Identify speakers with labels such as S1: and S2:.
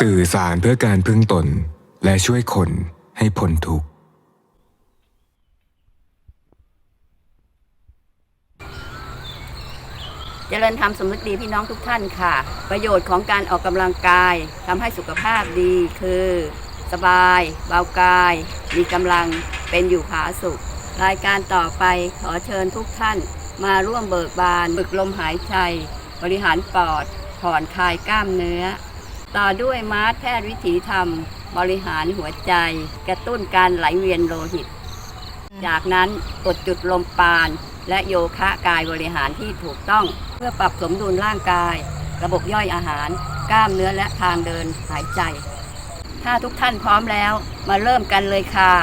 S1: สื่อสารเพื่อการพึ่งตน และช่วยคนให้พ้นทุกข์จ
S2: เจริญธรรมสมุติดีพี่น้องทุกท่านค่ะ ประโยชน์ของการออกกำลังกายทำให้สุขภาพดีคือ สบาย เบากาย มีกำลังเป็นอยู่ผาสุข รายการต่อไปขอเชิญทุกท่าน มาร่วมเบิกบานฝึกลมหายใจ บริหารปอดผ่อนคลายกล้ามเนื้อ ต่อด้วยมาร์ทแพทย์วิถีธรรม บริหารหัวใจ กระตุ้นการไหลเวียนโลหิต จากนั้นกดจุดลมปาน และโยคะกายบริหารที่ถูกต้อง เพื่อปรับสมดุลร่างกาย ระบบย่อยอาหาร กล้ามเนื้อและทางเดินหายใจ ถ้าทุกท่านพร้อมแล้วมาเริ่มกันเลยค่ะ